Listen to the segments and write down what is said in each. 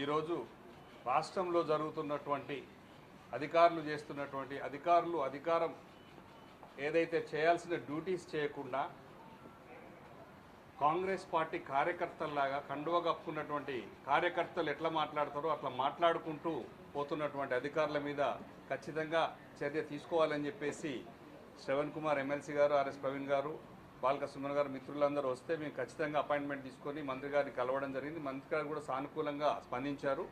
ఈరోజు రాష్ట్రంలో జరుగుతున్నటువంటి అధికారులు చేస్తున్నటువంటి అధికారులు అధికారం ఏదైతే చేయాల్సిన డ్యూటీస్ చేయకుండా కాంగ్రెస్ పార్టీ కార్యకర్తల్లాగా కండువ కప్పుకున్నటువంటి కార్యకర్తలు ఎట్లా మాట్లాడతారో అట్లా మాట్లాడుకుంటూ పోతున్నటువంటి అధికారుల మీద ఖచ్చితంగా చర్య తీసుకోవాలని చెప్పేసి శ్రవణ్ కుమార్ ఎమ్మెల్సీ గారు ఆర్ఎస్ ప్రవీణ్ గారు బాలక సుమన్ గారు మిత్రులందరూ వస్తే మేము ఖచ్చితంగా అపాయింట్మెంట్ తీసుకొని మంత్రి గారిని కలవడం జరిగింది. మంత్రి గారు కూడా సానుకూలంగా స్పందించారు.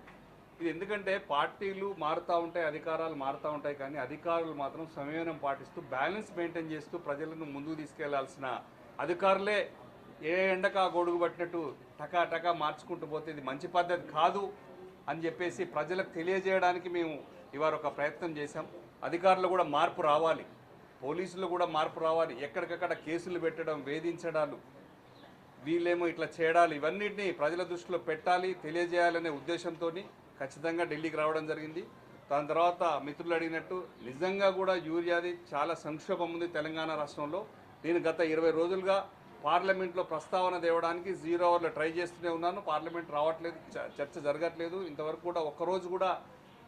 ఇది ఎందుకంటే పార్టీలు మారుతూ ఉంటాయి అధికారాలు మారుతూ ఉంటాయి కానీ అధికారులు మాత్రం సంయమనం పాటిస్తూ బ్యాలెన్స్ మెయింటైన్ చేస్తూ ప్రజలను ముందుకు తీసుకెళ్ళాల్సిన అధికారులే ఏ ఎండక గొడుగు పట్టినట్టు టకా టకా మార్చుకుంటూ పోతే ఇది మంచి పద్ధతి కాదు అని చెప్పేసి ప్రజలకు తెలియజేయడానికి మేము ఇవాళ ఒక ప్రయత్నం చేశాం. అధికారులు కూడా మార్పు రావాలి. పోలీసులు కూడా మార్పు రావాలి. ఎక్కడికక్కడ కేసులు పెట్టడం వేధించడాలు వీళ్ళేమో ఇట్లా చేయడాలు ఇవన్నిటిని ప్రజల దృష్టిలో పెట్టాలి తెలియజేయాలనే ఉద్దేశంతో ఖచ్చితంగా ఢిల్లీకి రావడం జరిగింది. దాని తర్వాత మిత్రులు అడిగినట్టు నిజంగా కూడా యూరియాది చాలా సంక్షోభం ఉంది తెలంగాణ రాష్ట్రంలో. నేను గత ఇరవై రోజులుగా పార్లమెంట్లో ప్రస్తావన తేవడానికి జీరో అవర్లో ట్రై చేస్తూనే ఉన్నాను. పార్లమెంట్ రావట్లేదు చ- చర్చ జరగట్లేదు. ఇంతవరకు కూడా ఒక్కరోజు కూడా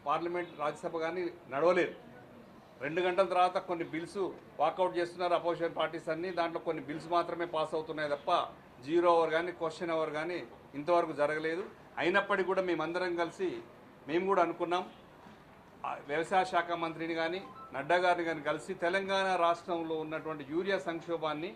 పార్లమెంట్ రాజ్యసభ కానీ నడవలేదు. రెండు గంటల తర్వాత కొన్ని బిల్స్ వాకౌట్ చేస్తున్నారు అపోజిషన్ పార్టీస్ అన్ని. దాంట్లో కొన్ని బిల్స్ మాత్రమే పాస్ అవుతున్నాయి తప్ప జీరో అవర్ కానీ క్వశ్చన్ అవర్ కానీ ఇంతవరకు జరగలేదు. అయినప్పటికీ కూడా మేమందరం కలిసి మేము కూడా అనుకున్నాం వ్యవసాయ శాఖ మంత్రిని కానీ నడ్డా గారిని కానీ కలిసి తెలంగాణ రాష్ట్రంలో ఉన్నటువంటి యూరియా సంక్షోభాన్ని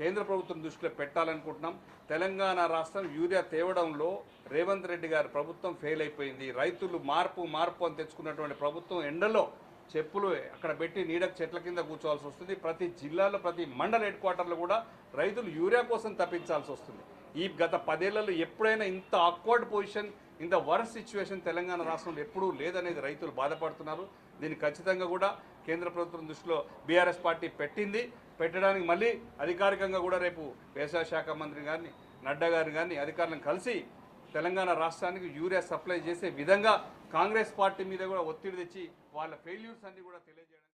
కేంద్ర ప్రభుత్వం దృష్టిలో పెట్టాలనుకుంటున్నాం. తెలంగాణ రాష్ట్రం యూరియా తేవడంలో రేవంత్ రెడ్డి గారి ప్రభుత్వం ఫెయిల్ అయిపోయింది. రైతులు మార్పు మార్పు అని తెచ్చుకున్నటువంటి ప్రభుత్వం ఎండలో చెప్పులు అక్కడ పెట్టి నీడకు చెట్ల కింద కూర్చోవాల్సి వస్తుంది. ప్రతి జిల్లాలో ప్రతి మండల హెడ్ క్వార్టర్లో కూడా రైతులు యూరియా కోసం తప్పించాల్సి వస్తుంది. ఈ గత పదేళ్ళలో ఎప్పుడైనా ఇంత ఆక్వర్డ్ పొజిషన్ ఇంత వరస్ సిచ్యువేషన్ తెలంగాణ రాష్ట్రంలో ఎప్పుడూ లేదనేది రైతులు బాధపడుతున్నారు. దీన్ని ఖచ్చితంగా కూడా కేంద్ర ప్రభుత్వం దృష్టిలో బీఆర్ఎస్ పార్టీ పెట్టింది. పెట్టడానికి మళ్ళీ అధికారికంగా కూడా రేపు వ్యవసాయ శాఖ మంత్రి గారిని నడ్డా గారిని కానీ అధికారులను కలిసి తెలంగాణ రాష్ట్రానికి యూరియా సప్లై చేసే విధంగా కాంగ్రెస్ పార్టీ మీద కూడా ఒత్తిడి తెచ్చి వాళ్ళ ఫెయిల్యూర్స్ అన్ని కూడా తెలియజేయడం